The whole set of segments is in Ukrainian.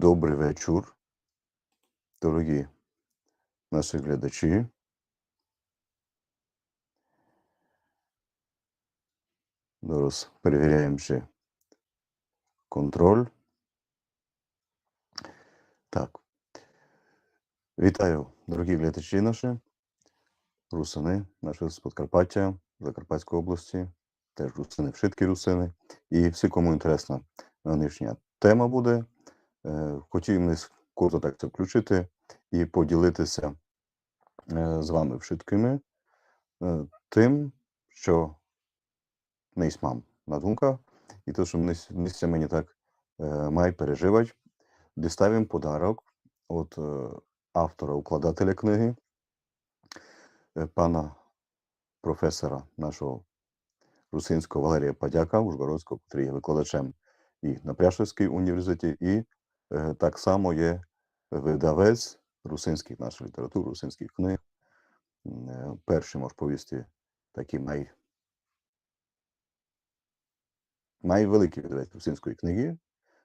Добрий вечір, дорогі наші глядачі. Зараз перевіряємо ще контроль. Так. Вітаю, дорогі глядачі наші, русини наші з Подкарпаття, Закарпатської області, теж русини, вшиткі русини. І всі, кому інтересна нинішня тема буде. Е, Хотів ми коротко так це включити і поділитися е, з вами вшиткими е, тим, що не мам на думка, і то, що місце мені так має переживати. Діставим подарок від автора, укладателя книги, пана професора нашого русинського Валерія Падяка, Ужгородського, який є викладачем і на Пряшевській університеті, і так само є видавець русинських наших літератур, русинських книг. Е, Перший можу повісти такий най, найвеликий видавець русинської книги,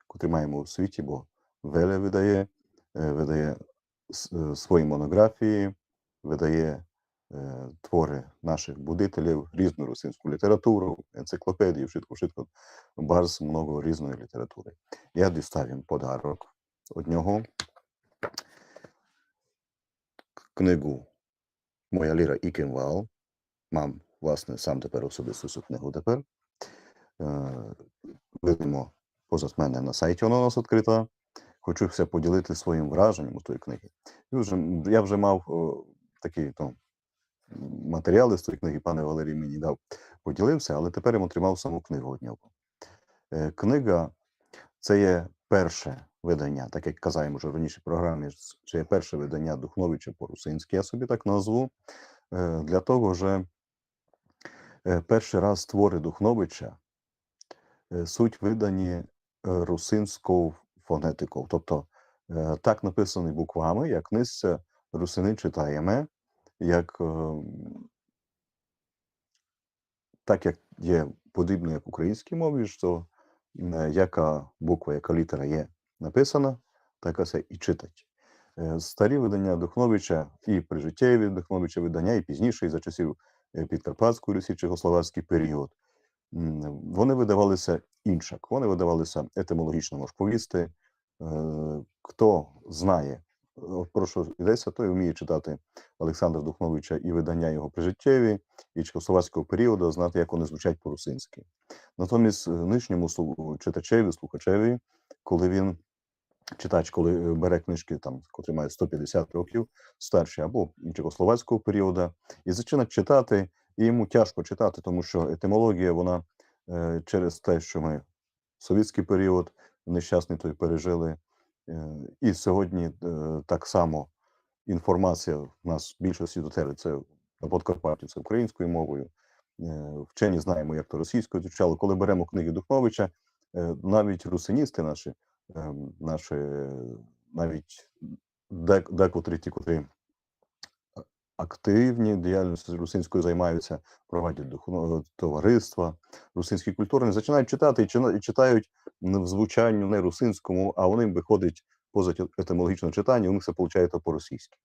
котрий маємо у світі, бо Веле видає, е, видає е, свої монографії, видає е, твори наших будителів, різну русинську літературу, енциклопедію, швидко, швидко, барз много різної літератури. Я дістав їм подарок від нього. Книгу Моя ліра і кимвал. Мам, власне, сам тепер особисто цю книгу тепер. Е, Видимо, поза мене на сайті вона у нас відкрита. Хочу все поділити своїм враженням у тої книги. Я вже мав то, м, матеріали з тої книги, пане Валерій мені дав, поділився, але тепер я отримав саму книгу від нього. Е, Книга це є перше видання, так як казаємо вже раніше програмі, це є перше видання Духновича по-русинськи, я собі так назву. Е, Для того, що е, перший раз твори Духновича суть видані русинською фонетикою. Тобто так написані буквами, як низця русини читаємо, як, е, так як є подібно як українській мові, що е, яка буква, яка літера є написана, така це і читать. Е, Старі видання Духновича і прижиттєві Духновича видання, і пізніше, і за часів е, Підкарпатської Русі, Чехословацький період, вони видавалися іншак. Вони видавалися етимологічно можповісти. Е, Хто знає, про що йдеться, той вміє читати Олександра Духновича і видання його прижиттєві, і чехословацького періоду, знати, як вони звучать по-русинськи. Натомість е, нинішньому читачеві, слухачеві, коли він читач, коли е, бере книжки, там, котрі мають 150 років, старші або чехословацького періоду, і починає читати, і йому тяжко читати, тому що етимологія, вона е, через те, що ми совєтський період нещасний той пережили, і сьогодні е, так само інформація в нас більшості дотерли це на Подкарпатті, це українською мовою. Е, Вчені знаємо, як то російською звучало. Коли беремо книги Духновича, е, навіть русиністи наші, ем, наші е, навіть декотрі ті, котрі активні діяльністю русинською займаються, проводять товариства, русинські культури, починають читати і читають в звучанню не русинському, а вони виходить поза етимологічне читання, у них це виходить по-російськи.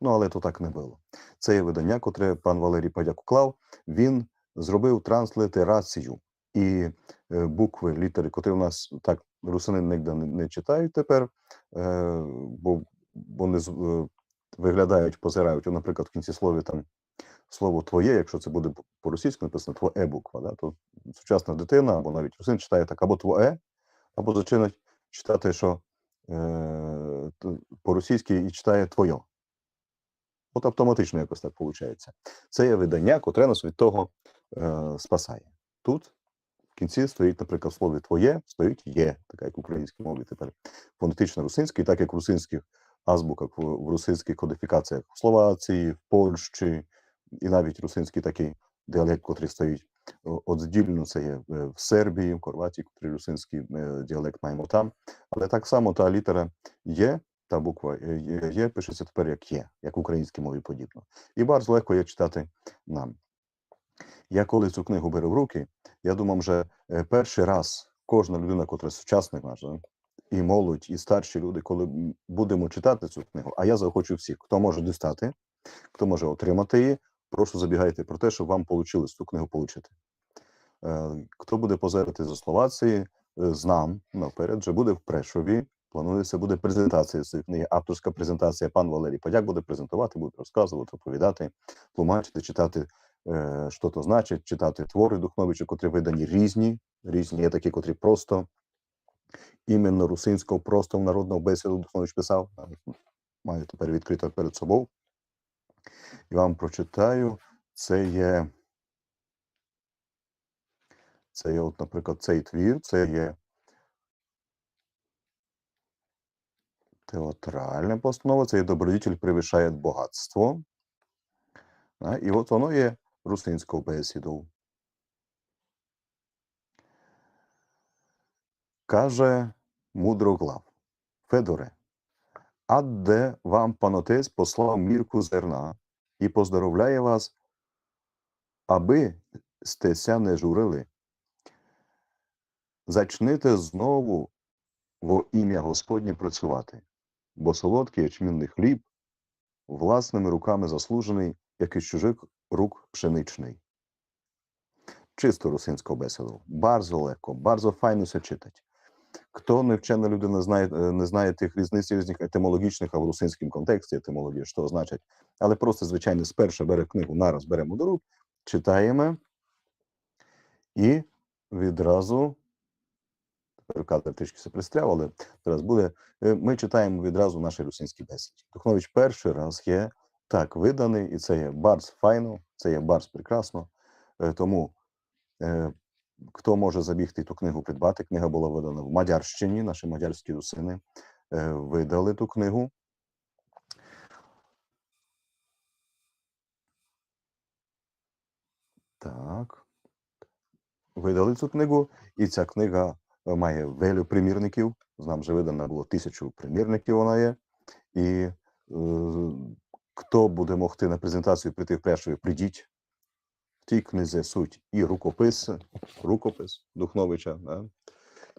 Ну, але то так не було. Це є видання, котре пан Валерій Падяк уклав. Він зробив транслітерацію і е, букви, літери, котрі у нас так русини ніде не, читають тепер, е, бо вони е, виглядають, позирають. Наприклад, в кінці слова там слово твоє, якщо це буде по- по-російськи написано твоє буква, да, то сучасна дитина або навіть русин читає так або твоє, або зачинить читати, що е, по-російськи і читає твоє. От автоматично якось так виходить. Це є видання, котре нас від того е, спасає. Тут в кінці стоїть, наприклад, в слові твоє, стоїть є, така як в українській мові тепер фонетично русинський, так як в русинських азбуках, в русинських кодифікаціях в Словації, в Польщі, і навіть русинський такий діалект, котрий стоїть о- одздільно, це є е, в Сербії, в Хорватії, котрий русинський е, діалект маємо там. Але так само та літера є, та буква е, є, пишеться тепер як є, як в українській мові подібно. І bardzo легко є читати нам. Я коли цю книгу беру в руки, я думав, що перший раз кожна людина, котра сучасник наш, і молодь, і старші люди, коли будемо читати цю книгу, а я заохочу всіх, хто може дістати, хто може отримати її, прошу забігайте про те, щоб вам вийшло цю книгу отримати. Хто буде позирати за Словації, е, знам наперед, вже буде в Прешові. Планується буде презентація цієї книги, авторська презентація. Пан Валерій Подяк буде презентувати, буде розказувати, розповідати, тлумачити, читати, е, що то значить, читати твори Духновича, котрі видані різні. Різні є такі, котрі просто іменно русинського, просто в народного бесіду Духнович писав. Маю тепер відкрито перед собою. І вам прочитаю. Це є. Це є, от, наприклад, цей твір, це є театральна постанова, це є добродітель превишає багатство. І от воно є русинською бесідою. Каже мудроглав, Федоре, адде вам панотець послав мірку зерна і поздоровляє вас, аби стеся не журили. Зачните знову во ім'я Господнє працювати, бо солодкий ячмінний хліб власними руками заслужений, як із чужих рук пшеничний. Чисто русинського бесіду. Барзо легко, барзо файно се читать. Хто не вчена людина знає, е, не знає тих різниць різних етимологічних, а в русинському контексті етимології, що значить, але просто, звичайно, спершу бере книгу, нараз беремо до рук, читаємо і відразу тепер кадр трішки се пристряв, але зараз буде. е, Ми читаємо відразу наші русинські бесіді. Духнович перший раз є так виданий, і це є барс файно, це є барс прекрасно. Е, Тому хто може забігти ту книгу придбати, книга була видана в Мадярщині, наші мадярські русини е, видали ту книгу. Так. Видали цю книгу, і ця книга е, має велю примірників. Нам вже видано було тисячу примірників вона є. І е, хто буде могти на презентацію прийти в першою, прийдіть. Тій книзі суть і рукопис, рукопис Духновича, да?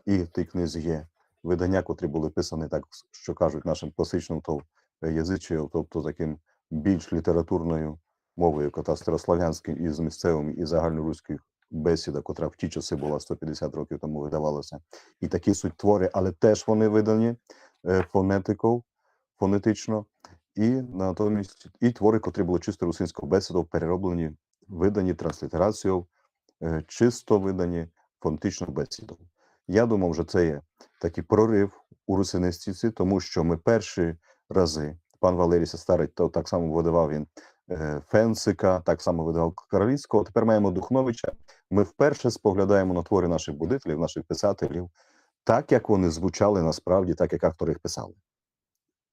і в тій книзі є видання, котрі були писані, так що кажуть, нашим класичним то язичою, тобто таким більш літературною мовою, кота старослав'янським і з місцевим, і загальноруською бесіда, котра в ті часи була 150 років тому видавалася. І такі суть твори, але теж вони видані е, фонетикою, фонетично. І натомість і твори, котрі були чисто русинською бесідою, перероблені, видані транслітерацією, е, чисто видані фонетичною бесідою. Я думав, що це є такий прорив у русинистиці, тому що ми перші рази, пан Валерій Старий, то так само видавав він е, Фенсика, так само видавав Королівського. Тепер маємо Духновича. Ми вперше споглядаємо на твори наших будителів, наших писателів, так як вони звучали насправді, так як автори їх писали.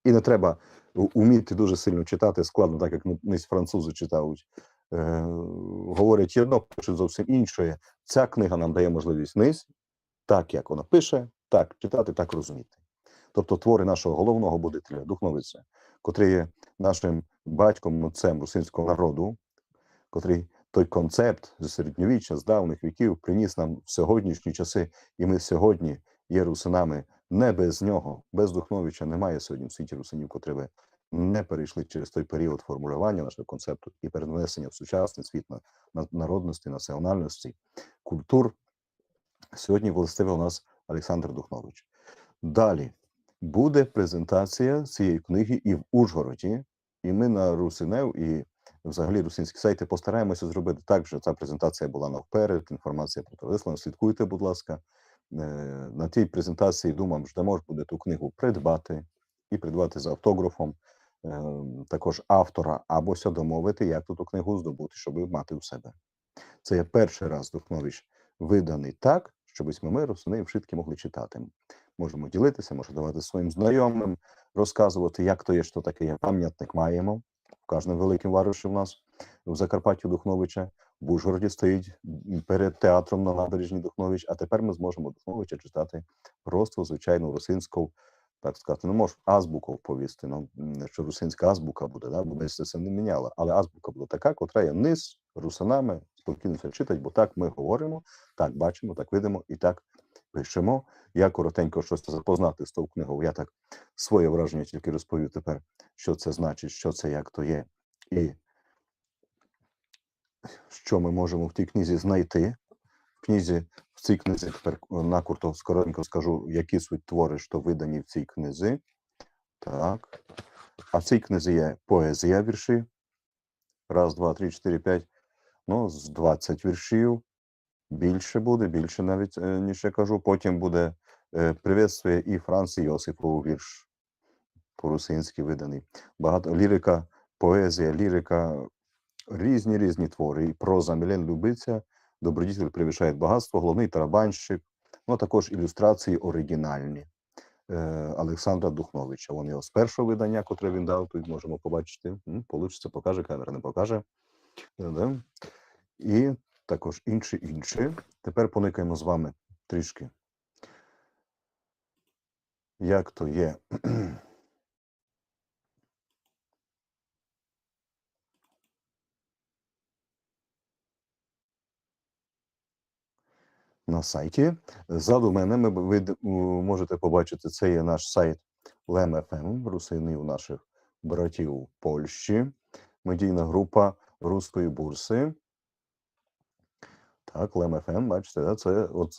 І не треба уміти дуже сильно читати, складно, так як низь французи читають. Е, говорять одно, пишуть зовсім інше. Ця книга нам дає можливість низь, так як вона пише, так читати, так розуміти. Тобто твори нашого головного будителя, духновиця, котрий є нашим батьком, отцем русинського народу, котрий той концепт з середньовіччя, з давних віків приніс нам в сьогоднішні часи, і ми сьогодні є русинами не без нього, без Духновича немає сьогодні в світі русинів, котрі би не перейшли через той період формулювання нашого концепту і перенесення в сучасний світ на, на народності, національності, культур. Сьогодні властивий у нас Олександр Духнович. Далі буде презентація цієї книги і в Ужгороді, і ми на Русинев і взагалі русинські сайти постараємося зробити так, що ця презентація була навперед, інформація про вислана. Слідкуйте, будь ласка. Е, На тій презентації думаю, що можна буде ту книгу придбати і придбати за автографом також автора, або ся домовити, як ту книгу здобути, щоб мати у себе. Це є перший раз Духнович виданий так, щоб ми русини вшитки могли читати. Можемо ділитися, можемо давати своїм знайомим, розказувати, як то є, що таке є. Пам'ятник маємо в кожному великому варуші в нас в Закарпатті Духновича. В Ужгороді стоїть перед театром на набережні Духнович, а тепер ми зможемо Духновича читати просто звичайну русинську, так сказати, не можу азбуку повісти, ну, що русинська азбука буде, да? бо десь це не міняло. Але азбука буде така, котра є низ русинами, спокійно це читать, бо так ми говоримо, так бачимо, так видимо і так пишемо. Я коротенько щось запознати з тою книгою. Я так своє враження тільки розповів тепер, що це значить, що це, як то є, і що ми можемо в тій книзі знайти. В книзі, в цій книзі тепер е, накурто скоротенько скажу, які суть твори, що видані в цій книзі. Так. А в цій книзі є поезія вірші. Раз, два, три, чотири, п'ять. Ну, з 20 віршів. Більше буде, більше навіть, е, ніж я кажу. Потім буде е, приветствує і Франц Йосипов вірш по-русинськи виданий. Багато лірика, поезія, лірика, різні різні твори. І проза Мілен Любиця, Добродітель привішає багатство, головний тарабанщик, ну а також ілюстрації оригінальні. е, Олександра Духновича. Вони його з першого видання, котре він дав, тут можемо побачити. Получиться, покаже, камера не покаже. Е, да. І також інші інші. Тепер поникаємо з вами трішки. Як то є. На сайті. Ззаду мене ми, ви можете побачити, це є наш сайт LEM.FM, русини у наших братів Польщі, медійна група Руської бурси. Так, LEM.FM, бачите, да, це от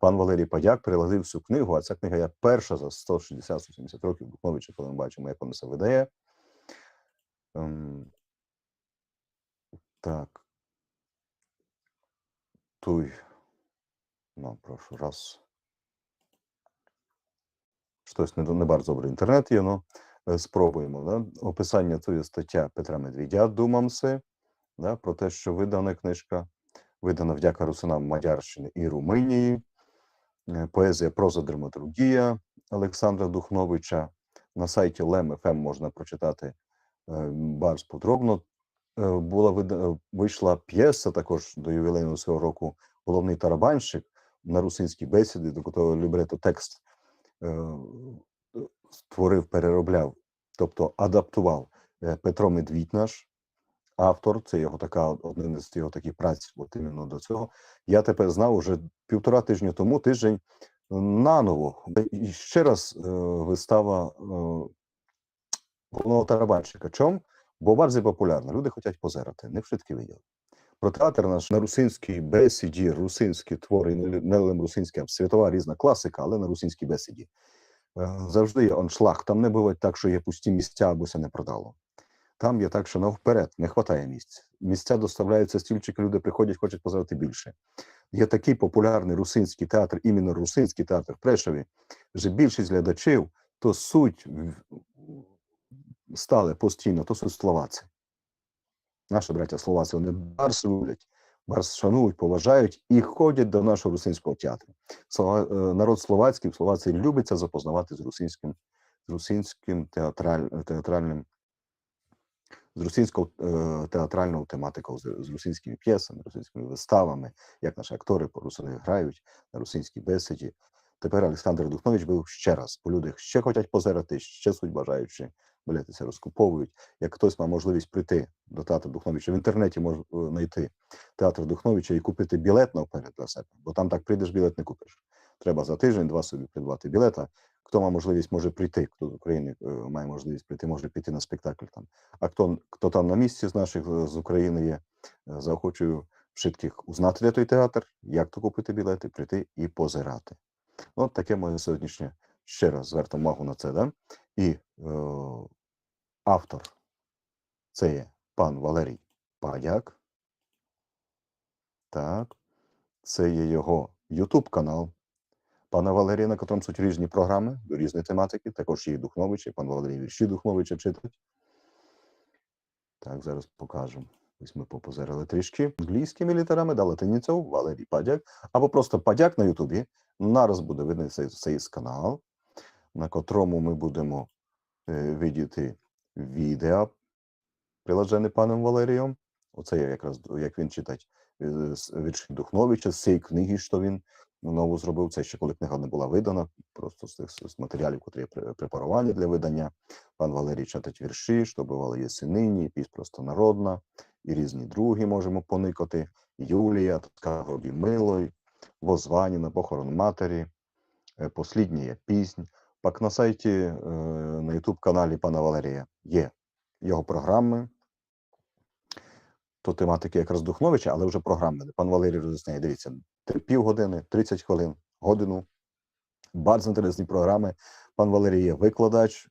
пан Валерій Падяк переладив всю книгу, а ця книга є перша за 160-170 років Духновича, коли ми бачимо, як воно це видає. Ем, так. Туй. Ну, прошу, раз. Щось не, не bardzo добре інтернет є, ну е, спробуємо. Да? Описання є стаття Петра Медведя «Думамси», да? про те, що видана книжка, видана вдяка русинам Мадярщини і Румунії. Е, Поезія проза драматургія Олександра Духновича. На сайті LEM.FM можна прочитати е, барс подробно. Е, Була вийшла п'єса також до ювілейного цього року головний тарабанщик на русинській бесіді, до котрого лібрето текст е, створив, переробляв, тобто адаптував е, Петро Медвідь наш, автор, це його така один з його таких праць, от іменно до цього. Я тепер знав уже півтора тижня тому тиждень наново. І ще раз е, вистава е, головного тарабанщика. Чом? Бо дуже популярна. Люди хочуть позирати, не вшитки виділи. Про театр наш на русинській бесіді, русинські твори, не русинська, а світова різна класика, але на русинській бесіді. Е, Завжди є аншлаг. Там не буває так, що є пусті місця або це не продало. Там є так, що навперед не вистачає місць. Місця доставляються стільчики, люди приходять, хочуть позирати більше. Є такий популярний русинський театр, іменно русинський театр в Прешові, що більшість глядачів то суть стали постійно, то суть словаці. Наші браття словаці, вони барс люблять, барс шанують, поважають і ходять до нашого русинського театру. Слова, е, народ словацький в Словації любиться запознавати з русинським, з русинським театраль, театральним, з русинською е, театральною тематикою, з, з русинськими п'єсами, русинськими виставами, як наші актори по русини грають на русинській бесіді. Тепер Олександр Духнович був ще раз, бо люди ще хочуть позирати, ще суть бажаючи, білетися розкуповують. Як хтось має можливість прийти до театру Духновича, в інтернеті може знайти театр Духновича і купити білет наперед для себе, бо там так прийдеш, білет не купиш. Треба за тиждень-два собі придбати білета. Хто має можливість, може прийти, хто з України е, має можливість прийти, може піти на спектакль там. А хто, хто там на місці з наших е, з України є, е, заохочую вшитких узнати, де той театр, як то купити білети, прийти і позирати. От таке моє сьогоднішнє ще раз звертам увагу на це. Да? І е, автор це є пан Валерій Падяк. Так, це є його YouTube канал. Пана Валерія, на котрому суть різні програми до різної тематики, також є і Духновичі, пан Валерій вірші Духновича читать. Так, зараз покажемо. Ось ми попозирили трішки англійськими літерами, да латиницю, Валерій Падяк, або просто Падяк на Ютубі. Нараз буде видно цей, цей канал, на котрому ми будемо е, видіти відео, приложене паном Валерієм. Оце я якраз як він читать е, вірші Духновича, з цієї книги, що він нову зробив. Це ще коли книга не була видана, просто з тих з матеріалів, при- препаровані для видання. Пан Валерій читать вірші, що бувало єсенині, піс простонародна, і різні другі можемо поникати. Юлія, Гобі Милой, воззвання на похорон матері, е, послідня піснь. Пак на сайті, е, на YouTube каналі пана Валерія є його програми. То тематики якраз Духновича, але вже програми. Пан Валерій роз'ясняє, дивіться, півгодини, 30 хвилин, годину. Bardzo інтересні програми. Пан Валерій є викладач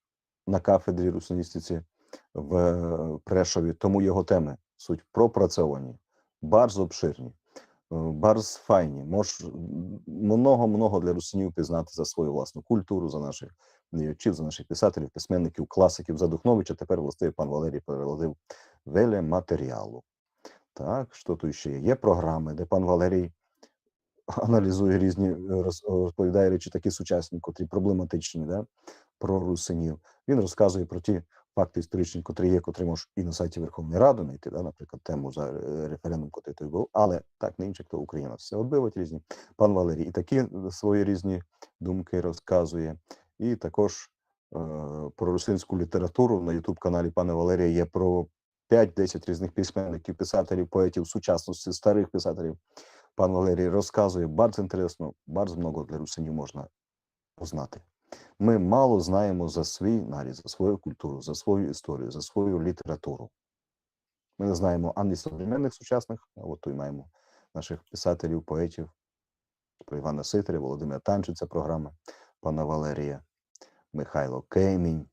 на кафедрі русиністиці в е, Прешові, тому його теми суть пропрацьовані, bardzo обширні, bardzo файні. Мож много-много для русинів пізнати за свою власну культуру, за наших діячів, за наших писателів, письменників, класиків за Духновича. Тепер властивий пан Валерій переладив веле матеріалу. Так, що тут ще є? Є програми, де пан Валерій аналізує різні, розповідає речі такі сучасні, котрі проблематичні, да, про русинів. Він розказує про ті факти історичні, котрі є, котрі можеш і на сайті Верховної Ради знайти, да, наприклад, тему за е, референдум, котрий той був, але так не інше, хто Україна все отбивать різні. Пан Валерій і такі е, свої різні думки розказує. І також е, про русинську літературу на Ютуб каналі пана Валерія є про 5-10 різних письменників, писателів, поетів сучасності, старих писателів. Пан Валерій розказує bardzo інтересно, bardzo много для русинів можна познати. Ми мало знаємо за свій нарід, за свою культуру, за свою історію, за свою літературу. Ми не знаємо ані современних сучасних, а от тут маємо наших писателів, поетів, про Івана Ситаря, Володимира Танчиця, програми пана Валерія, Михайло Кеймінь,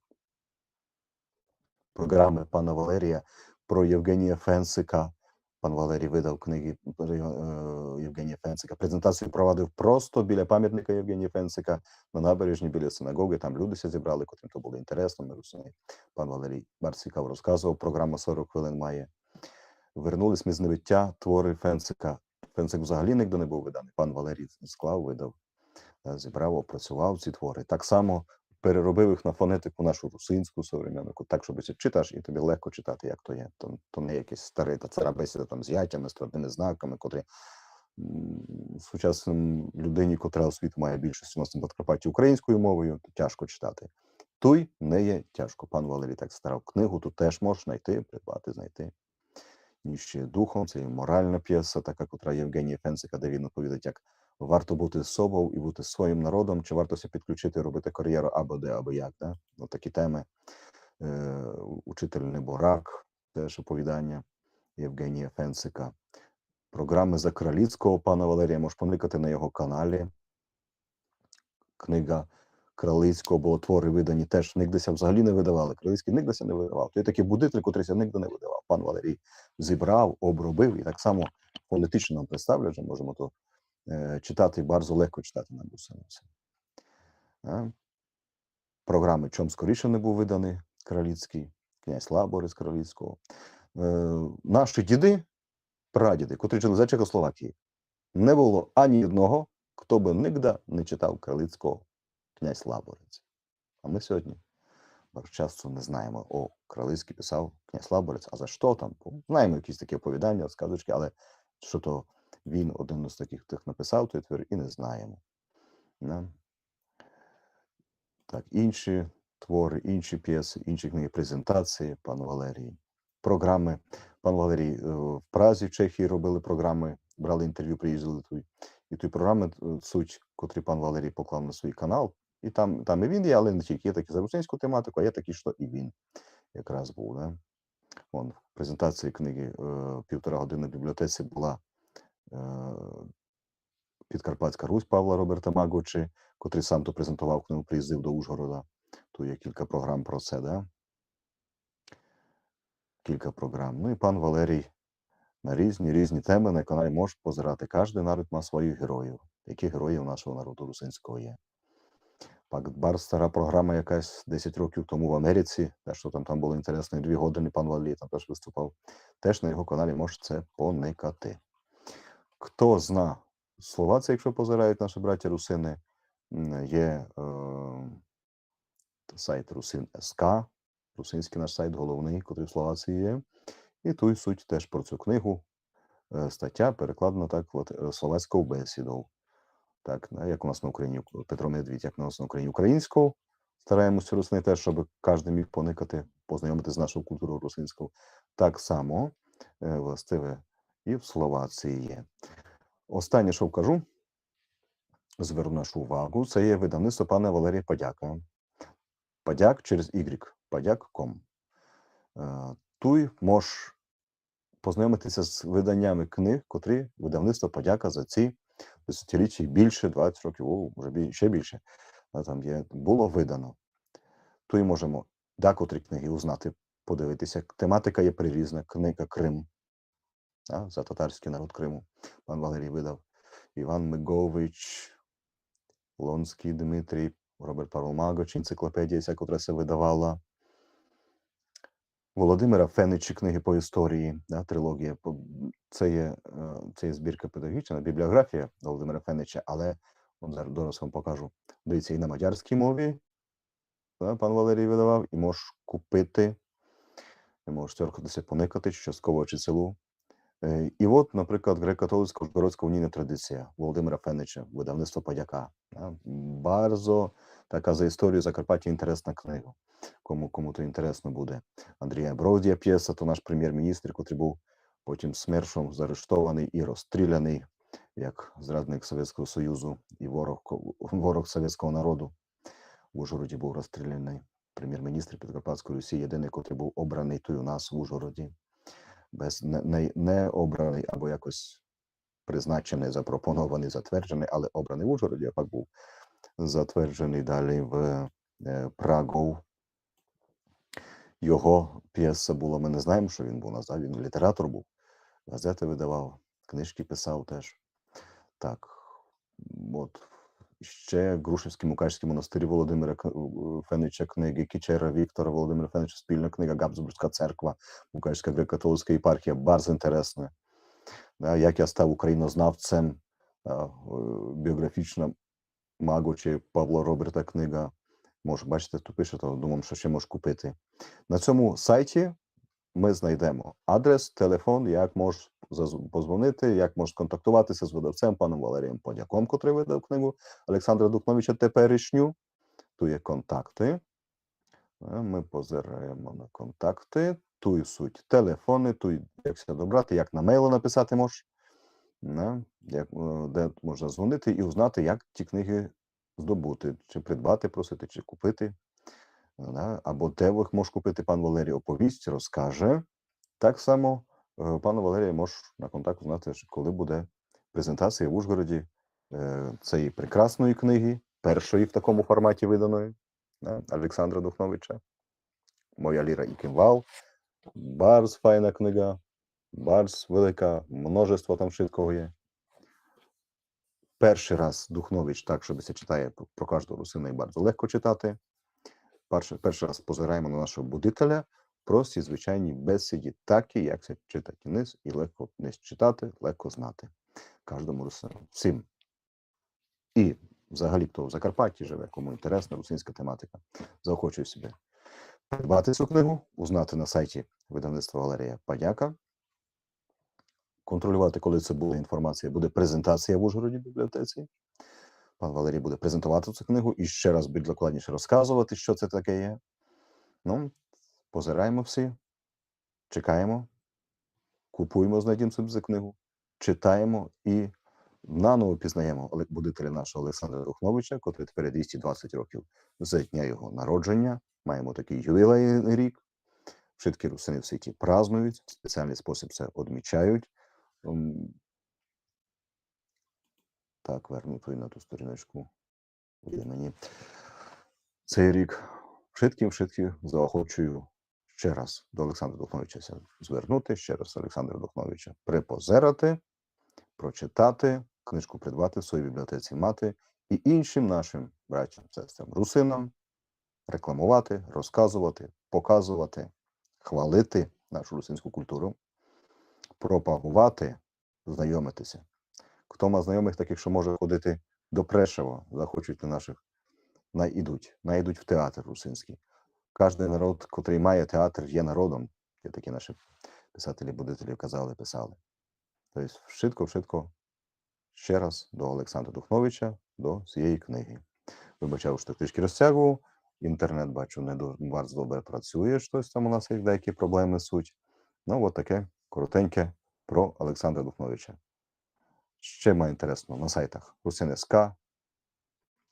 програми пана Валерія про Євгенія Фенсика. Пан Валерій видав книги е, Євгенія Фенсика. Презентацію проводив просто біля пам'ятника Євгенія Фенсика на набережні біля синагоги. Там люди ся зібрали, котрим то було інтересно. Ми розуміємо. Пан Валерій цікаво розказував. Програма 40 хвилин має. Вернулись ми з небиття твори Фенсика. Фенсик взагалі ніде не був виданий. Пан Валерій склав, видав, е, зібрав, опрацював ці твори. Так само переробив їх на фонетику нашу русинську современну, так, щоб ти читаєш, і тобі легко читати, як то є. То, то не якийсь старий та цара бесіда там з ятями, з твердими знаками, котрі сучасним людині, котра освіту має більшість у нас на Подкарпатті українською мовою, то тяжко читати. Туй не є тяжко. Пан Валерій так старав книгу, тут теж можеш знайти, придбати, знайти. Ніще духом, це і моральна п'єса, така, котра Євгенія Фенсика, де він оповідать, як варто бути собою і бути своїм народом, чи варто ся підключити, робити кар'єру або де, або як. Да? Ну, такі теми. Е, Учитель Неборак, теж оповідання Євгенія Фенсика. Програми за Краліцького пана Валерія можеш поникати на його каналі. Книга Кралицького, бо твори видані теж нігдеся взагалі не видавали. Кралицький нігдеся не видавав. То є такий будитель, котрий ся нігде не видавав. Пан Валерій зібрав, обробив і так само фонетично нам представлять, можемо то читати, bardzo легко читати нам усе. Е? Програми чом скоріше не був виданий Краліцький, князь Лабор із Краліцького. Е, наші діди, прадіди, котрі жили за Чехословакії, не було ані одного, хто би нігде не читав Кралицького князь Лаборець. А ми сьогодні часу не знаємо. О, Кралицький писав князь Лаборець, а за що там? Знаємо якісь такі оповідання, сказочки, але що то він один з таких тих написав той твір, і не знаємо. Не? Так, інші твори, інші п'єси, інші книги, презентації пан Валерій, програми. Пан Валерій е, в Празі, в Чехії робили програми, брали інтерв'ю, приїздили тут. І ті програми е, суть, котрі пан Валерій поклав на свій канал. І там, там і він є, але не тільки є такі за русинську тематику, а є такі, що і він якраз був. Да? Вон, в презентації книги е, півтора години в бібліотеці була Підкарпатська Русь Павла Роберта Магочі, котрий сам то презентував книгу, приїздив до Ужгорода. Тут є кілька програм про це, да? Кілька програм. Ну і пан Валерій на різні різні теми на каналі може позирати. Кожен народ має своїх героїв. Які герої нашого народу русинського є. Пак бар стара програма якась 10 років тому в Америці, те, що там, там було інтересно, дві години пан Валерій там теж виступав. Теж на його каналі може це поникати. Хто зна словаці, якщо позирають наші браття русини, є е, сайт Русин СК, русинський наш сайт головний, котрий в Словації є. І тут суть теж про цю книгу. Е, Стаття перекладена так лат- е, словацькою бесідою. Так, як у нас на Україні Петро Медвідь, як у нас на Україні українською. Стараємося русини теж, щоб кожен міг поникати, познайомитися з нашою культурою русинською. Так само е, властиве і в Словації є. Останнє, що вкажу, зверну нашу увагу, це є видавництво пана Валерія Подяка. Подяк через Y, подяк.com. Е, Туй можеш познайомитися з виданнями книг, котрі видавництво подяка за ці десятиріччя більше, 20 років, о, може ще більше. Там є, було видано. Туй можемо декотрі книги узнати, подивитися. Тематика є прирізна. Книга Крим. А, за татарський народ Криму. Пан Валерій видав. Іван Мигович, Лонський Дмитрій, Роберт Павло Магач, енциклопедія, ця, котра се видавала. Володимира Феничі книги по історії, да, трилогія. Це є, е, це є збірка педагогічна, бібліографія Володимира Фенича, але от зараз зараз вам покажу. Дивіться, і на мадярській мові да, пан Валерій видавав, і можеш купити, і можеш торкатися, поникати, частково чи селу. І от, наприклад, греко-католицька ужгородська унійна традиція Володимира Фенича, видавництво подяка. Барзо така за історію Закарпаття інтересна книга. Кому кому то інтересно буде. Андрія Бродія п'єса, то наш прем'єр-міністр, котрий був потім смершом заарештований і розстріляний як зрадник Совєтського Союзу і ворог, ворог совєтського народу. В Ужгороді був розстріляний прем'єр-міністр Підкарпатської Русі, єдиний, котрий був обраний тут у нас в Ужгороді без не, не, обраний або якось призначений, запропонований, затверджений, але обраний в Ужгороді, а пак був затверджений далі в е, Прагов. Його п'єса була, ми не знаємо, що він був назад, він літератор був, газети видавав, книжки писав теж. Так, от ще Грушевський Мукачський монастир Володимира Фенича книги, Кічера Віктора Володимира Фенича, спільна книга Габсбурзька церква, Мукачська греко-католицька єпархія, bardzo інтересне. Да, як я став українознавцем, е, біографічна Магочі Павла Роберта книга. Може, бачите, тут пише, то думав, що ще можеш купити. На цьому сайті ми знайдемо адрес, телефон, як можеш позвонити, як можеш контактуватися з видавцем паном Валерієм Подяком, котрий видав книгу Олександра Духновича теперішню. Тут є контакти. Е, Ми позираємо на контакти. Тут і суть телефони, тут як ся добрати, як на мейло написати можеш, е, де можна дзвонити і узнати, як ті книги здобути, чи придбати, просити, чи купити. Да? Або де ви їх можеш купити, пан Валерій оповість, розкаже. Так само е, пана Валерія можеш на контакт узнати, що коли буде презентація в Ужгороді е, цієї прекрасної книги, першої в такому форматі виданої да? Олександра Духновича. Моя ліра і кимвал. Барс файна книга, барс велика, множество там швидкого є. Перший раз Духнович так, що се читає про- кожного русина і bardzo легко читати. Перший, перший раз позираємо на нашого будителя, прості звичайні бесіді, такі, як це читати низ, і легко не читати, легко знати. Кожному русину. Всім. І взагалі, хто в Закарпатті живе, кому інтересна русинська тематика, заохочую себе придбати цю книгу, узнати на сайті видавництва Валерія Падяка, контролювати, коли це буде інформація, буде презентація в Ужгороді бібліотеці. Пан Валерій буде презентувати цю книгу і ще раз більш докладніше розказувати, що це таке є. Ну, позираємо всі, чекаємо, купуємо, знайдемо собі за книгу, читаємо і наново пізнаємо будителя нашого Олександра Рухновича, котрий тепер 220 років з дня його народження. Маємо такий ювілейний рік. Вшитки русини в світі празнують, спеціальний спосіб це одмічають. Так, вернути на ту сторіночку. Буде мені цей рік. Вшитки, вшитки заохочую ще раз до Олександра Духновича звернути, ще раз Олександра Духновича припозерати, прочитати, книжку придбати в своїй бібліотеці мати і іншим нашим братям, сестрам, русинам рекламувати, розказувати, показувати, хвалити нашу русинську культуру, пропагувати, знайомитися. Хто має знайомих таких, що може ходити до Прешева, захочуть на наших, найдуть, найдуть в театр русинський. Кожен народ, котрий має театр, є народом. Є такі наші писателі, будителі казали, писали. Тобто, швидко, швидко, ще раз до Олександра Духновича, до цієї книги. Вибачав, що трішки розтягував. Інтернет, бачу, не дуже добре працює. Щось там у нас є деякі проблеми суть. Ну, от таке коротеньке про Олександра Духновича. Ще має інтересно на сайтах Русин.СК,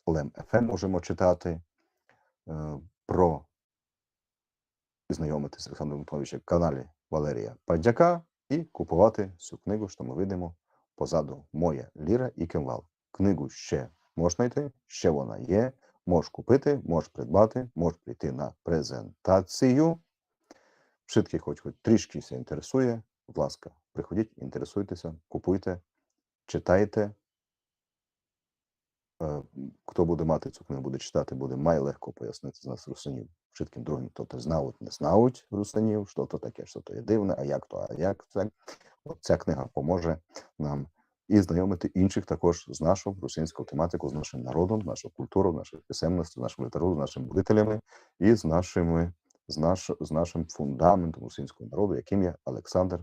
Лем ФМ можемо читати е, про і знайомитися з Олександром Антоновичем в каналі Валерія Падяка і купувати цю книгу, що ми видимо позаду Моя ліра і кимвал. Книгу ще можна йти, ще вона є. Можеш купити, можеш придбати, можеш прийти на презентацію. Všetkих, хоч хоч трішки се інтересує, будь ласка, приходіть, інтересуйтеся, купуйте, читайте. Е, Хто буде мати цю книгу, буде читати, буде май легко пояснити з нас русинів. Všetkим другим, хто то знають, не знають русинів, що то таке, що то є дивне, а як то, а як це. От ця книга поможе нам і знайомити інших також з нашою русинською тематикою, з нашим народом, з нашою культурою, нашою писемністю, з нашою літературою, з нашими будителями і з нашими з, наш, з нашим фундаментом русинського народу, яким є Олександр